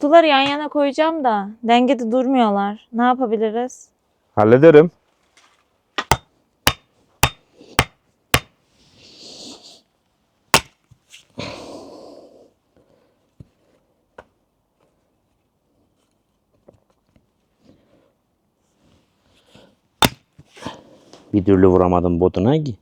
Kutuları yan yana koyacağım da dengede durmuyorlar. Ne yapabiliriz? Hallederim. Bir türlü vuramadım botuna ki.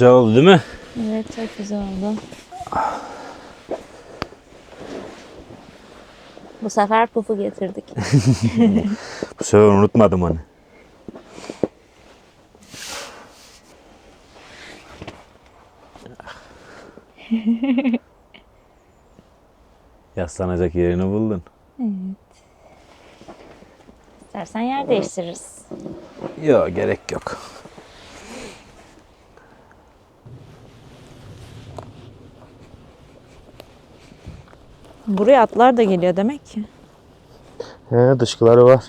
Güzel oldu değil mi? Evet çok güzel oldu. Bu sefer pufu getirdik. Bu sefer unutmadım onu. Yaslanacak yerini buldun. İstersen yer değiştiririz. Yok gerek yok. Buraya atlar da geliyor demek ki. He dışkıları var.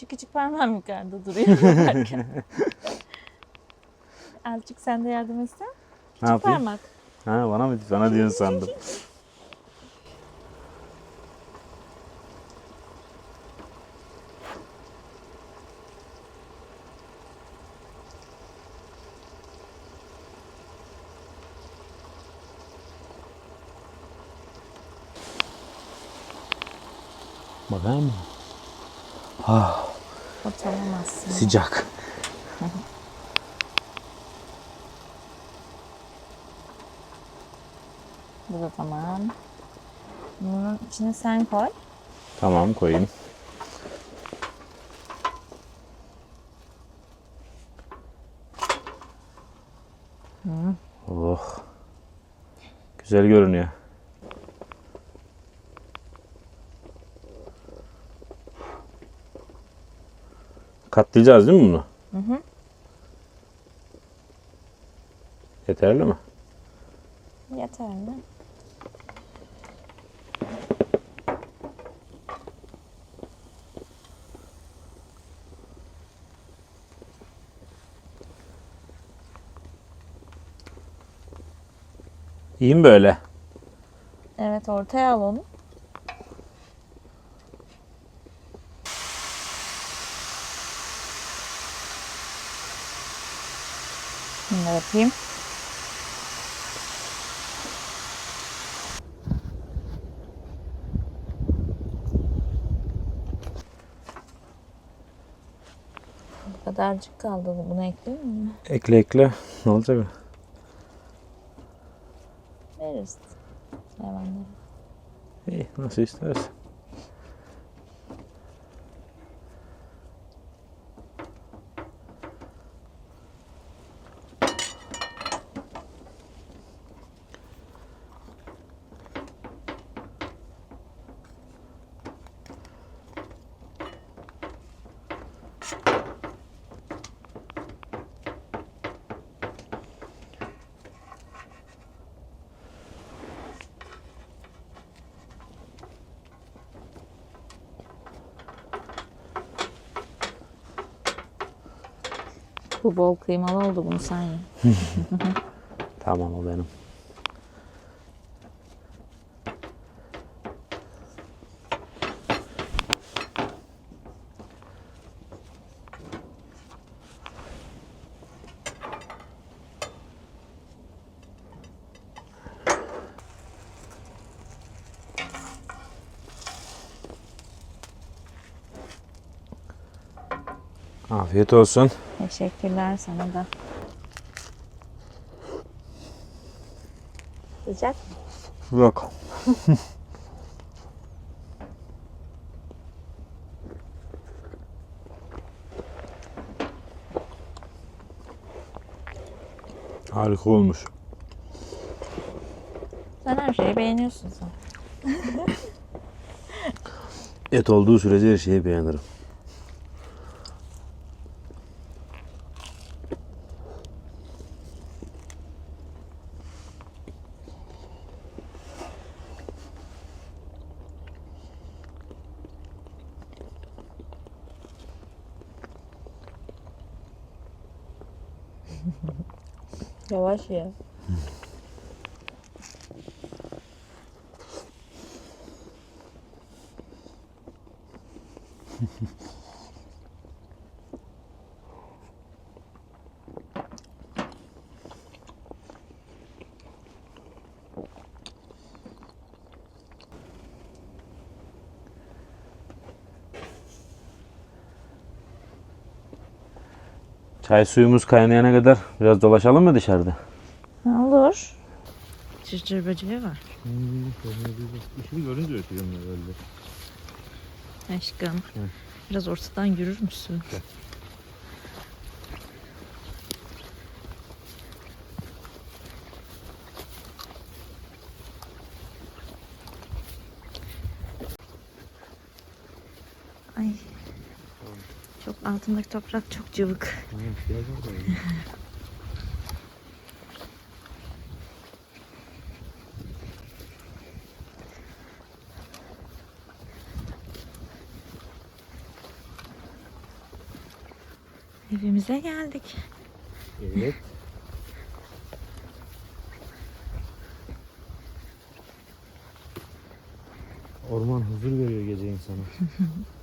Şu küçük parmağım yukarıda duruyor yaparken. Azıcık sen de yardım etsen. Ne Küçük yapayım? parmak. Ha bana mı? Sana diyorsun sandım. Bakar mı? Sıcak. Bu da tamam. Bunun içine sen koy. Tamam koyayım. Oh. Güzel görünüyor. Katlayacağız değil mi bunu? Hı hı. Yeterli mi? Yeterli. İyi mi böyle? Evet ortaya al onu. Yapayım. Bu kadarcık kaldı. Bunu ekleyeyim mi? Ekle ekle. Ne olacak? Veririz. Hayvanlara. İyi nasıl istersen. Bu bol kıymalı oldu bunu sen ye. Tamam o benim. Afiyet olsun. Teşekkürler sana da. Sıcak mı? Yok. Harika olmuş. Sen her şeyi beğeniyorsun sen. Et olduğu sürece her şeyi beğenirim. Yavaş ye. Çay suyumuz kaynayana kadar biraz dolaşalım mı dışarıda? Olur. Cırcır böceği var. İşini görünce ötüyorum herhalde. Aşkım. Biraz ortadan yürür müsün? Ay. Çok altındaki toprak çok cıvık. Evimize geldik. Evet. Orman huzur veriyor gece insana.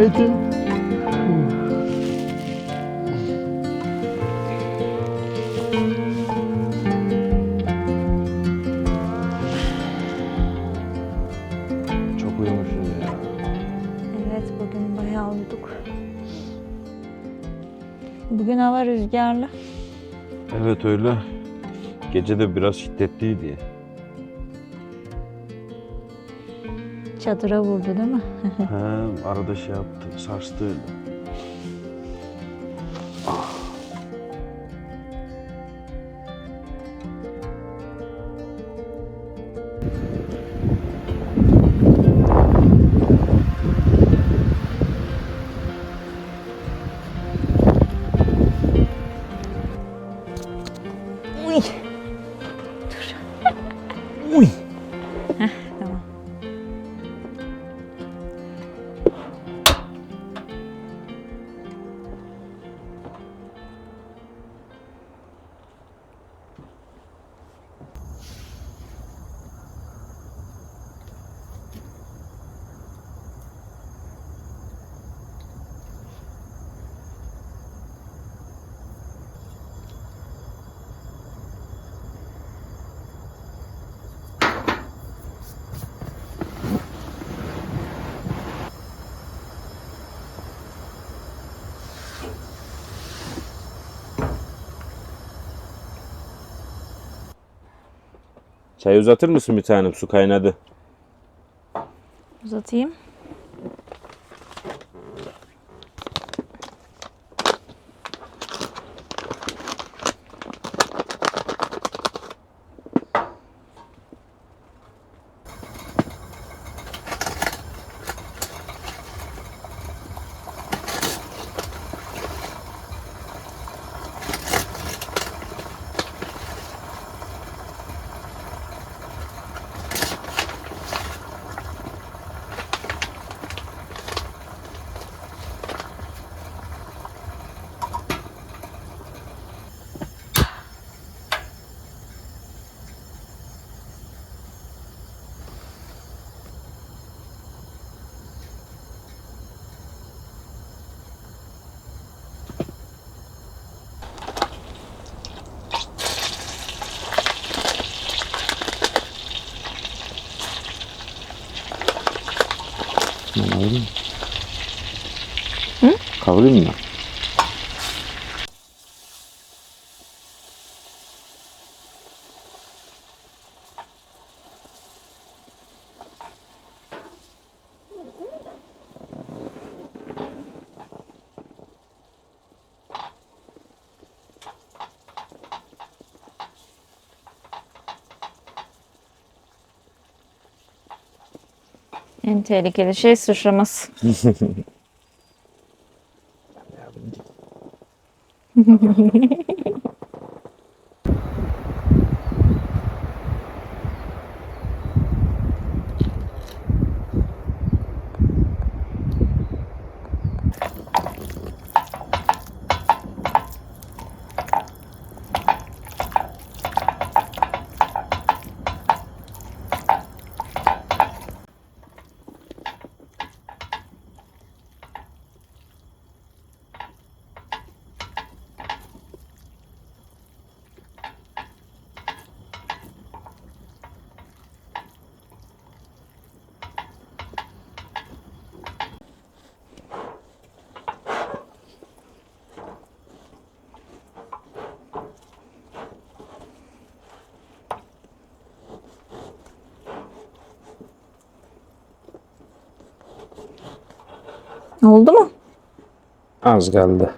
neydi? Çok uyumuşsun ya. Evet bugün bayağı uyuduk. Bugün hava rüzgarlı. Evet öyle. Gece de biraz şiddetliydi. Çadıra vurdu değil mi? He, arada şey yaptı, sarstı. Çay uzatır mısın bir tanem? Su kaynadı. Uzatayım. Kavurayım mı? Hı? Kavurayım mı? En tehlikeli şey sıçraması. Oldu mu? Az kaldı.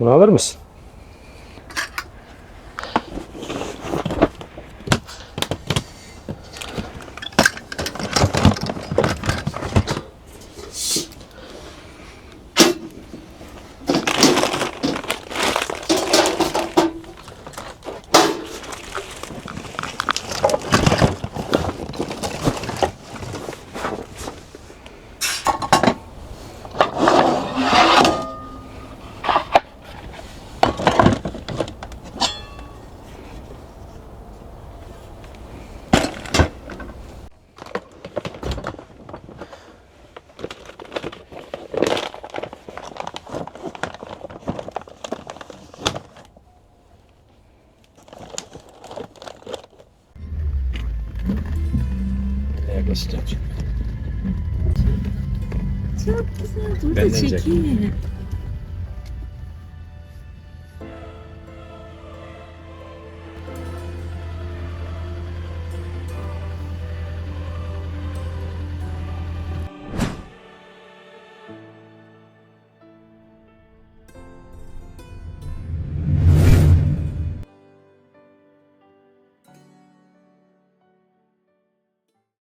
Bunu alır mısın? Şimdi. Çok güzel. Dur Benden da çek. çekeyim.